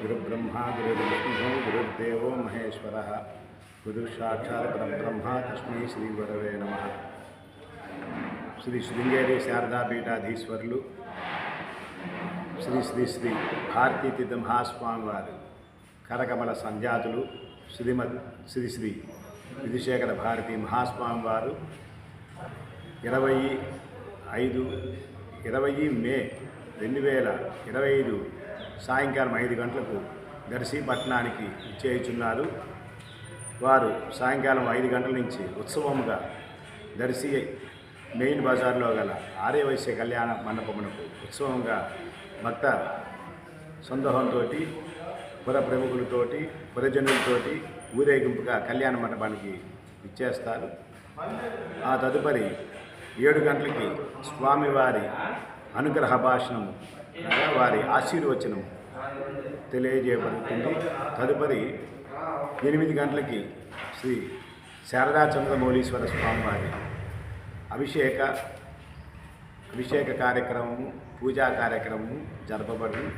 గురుబ్రహ్మ గురుర్విష్ణు గురుర్దేవో మహేశ్వర. గురుసాక్షాత్ పరబ్రహ్మ తస్మై శ్రీ గురవే నమ. శ్రీ శృంగేరి శారదాపీఠాధీశ్వరులు శ్రీ శ్రీ శ్రీ భారతీ తీర్థ మహాస్వామి వారు కరకమల సంజాతులు శ్రీమద్ శ్రీ శ్రీ విధుశేఖర భారతి మహాస్వామి వారు ఇరవై ఐదు ఇరవై మే రెండు వేల ఇరవై ఐదు సాయంకాలం ఐదు గంటలకు దర్శి పట్టణానికి ఇచ్చేయుచున్నారు వారు సాయంకాలం ఐదు గంటల నుంచి ఉత్సవముగా దర్శి మెయిన్ బజార్లో గల ఆర్యవైశ్య కళ్యాణ మండపమునకు ఉత్సవంగా భక్త సందోహంతో పుర ప్రముఖులతోటి పురజనులతోటి ఊరేగింపుగా కళ్యాణ మండపానికి ఇచ్చేస్తారు ఆ తదుపరి ఏడు గంటలకి స్వామివారి అనుగ్రహ భాషణము వారి ఆశీర్వచనం తెలియజేయబడుతుంది. తదుపరి ఎనిమిది గంటలకి శ్రీ శారదా చంద్రమౌళీశ్వర స్వామివారి అభిషేక అభిషేక కార్యక్రమము పూజా కార్యక్రమము జరపబడి